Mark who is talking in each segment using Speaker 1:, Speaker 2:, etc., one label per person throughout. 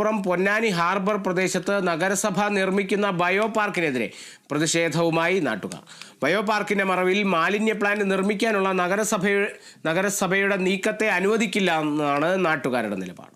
Speaker 1: Malappuram Ponnani harbour പ്രദേശത്ത് നഗരസഭ നിർമ്മിക്കുന്ന ബയോ പാർക്കിനെതിരെ പ്രതിഷേധവുമായി നാട്ടുകാർ. ബയോ പാർക്കിന്റെ മറവിൽ മാലിന്യ പ്ലാന്റ് നിർമ്മിക്കാനുള്ള നഗരസഭ നഗരസഭയുടെ നീക്കത്തെ അനുവദിക്കില്ല എന്നാണ് നാട്ടുകാരുടെ നിലപാട്.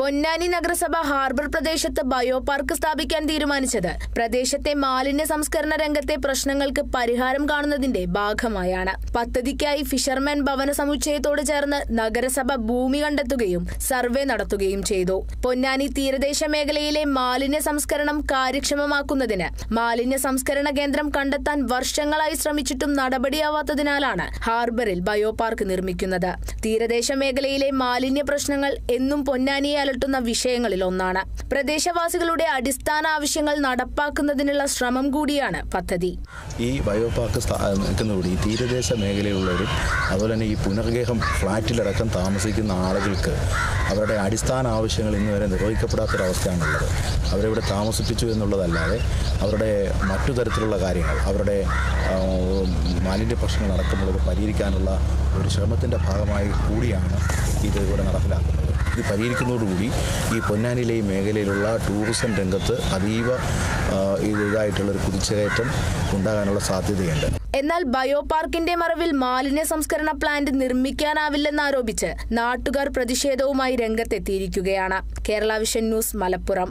Speaker 2: പൊന്നാനി നഗരസഭ ഹാർബർ പ്രദേശത്ത് ബയോ പാർക്ക് സ്ഥാപിക്കാൻ തീരുമാനിച്ചത്. പ്രദേശത്തെ മാലിന്യ സംസ്കരണ രംഗത്തെ പ്രശ്നങ്ങൾക്ക് പരിഹാരം കാണുന്നതിന്റെ ഭാഗമായാണ്. പദ്ധതിക്കായി ഫിഷർമാൻ ഭവന സമുച്ചയത്തോട് ചേർന്ന് നഗരസഭ ഭൂമി കണ്ടെത്തുകയും സർവേ നടത്തുകയും ചെയ്തു. പൊന്നാനി തീരദേശ മേഖലയിലെ മാലിന്യ സംസ്കരണം കാര്യക്ഷമമാക്കുന്നതിന് മാലിന്യ സംസ്കരണ കേന്ദ്രം കണ്ടെത്താൻ വർഷങ്ങളായി ശ്രമിച്ചിട്ടും നടപടിയാവാത്തതിനാലാണ് ഹാർബറിൽ ബയോ പാർക്ക് നിർമ്മിക്കുന്നത്. തീരദേശ മേഖലയിലെ മാലിന്യ പ്രശ്നങ്ങൾ എന്നും പൊന്നാനിയെ അലട്ടുന്ന വിഷയങ്ങളിൽ ഒന്നാണ്. പ്രദേശവാസികളുടെ അടിസ്ഥാന ആവശ്യങ്ങൾ നടപ്പാക്കുന്നതിനുള്ള ശ്രമം കൂടിയാണ് പദ്ധതി.
Speaker 3: ഈ ബയോ പാർക്ക് സ്ഥാ- നിൽക്കുന്നതോടെ ഈ തീരദേശ മേഖലയിലുള്ളവരും അതുപോലെ തന്നെ ഈ പുനർഗേഹം ഫ്ലാറ്റിലടക്കം താമസിക്കുന്ന ആളുകൾക്ക് അവരുടെ അടിസ്ഥാന ആവശ്യങ്ങൾ ഇന്ന് വരെ നിർവഹിക്കപ്പെടാത്തൊരവസ്ഥയാണുള്ളത്. അവരിവിടെ താമസിപ്പിച്ചു എന്നുള്ളതല്ലാതെ അവരുടെ മറ്റു തരത്തിലുള്ള കാര്യങ്ങൾ അവരുടെ മാലിന്യ പ്രശ്നങ്ങൾ അടക്കമുള്ളത് പരിഹരിക്കാനുള്ള ഒരു ശ്രമത്തിന്റെ ഭാഗമായി കൂടിയാണ് ഇത് ഇവിടെ നടപ്പിലാക്കുന്നത്. ഇത് പരിഹരിക്കുന്നതോടുകൂടി ഈ പൊന്നാനിയിലെ ഈ മേഖലയിലുള്ള ടൂറിസം രംഗത്ത് അതീവ ഇതായിട്ടുള്ളൊരു കുതിച്ചുകയറ്റം ഉണ്ടാകാനുള്ള സാധ്യതയുണ്ട്.
Speaker 2: എന്നാൽ ബയോ പാർക്കിന്റെ മറവിൽ മാലിന്യ സംസ്കരണ പ്ലാന്റ് നിർമ്മിക്കാനാവില്ലെന്നാരോപിച്ച് നാട്ടുകാർ പ്രതിഷേധവുമായി രംഗത്തെത്തിയിരിക്കുകയാണ്. Kerala vision news Malappuram.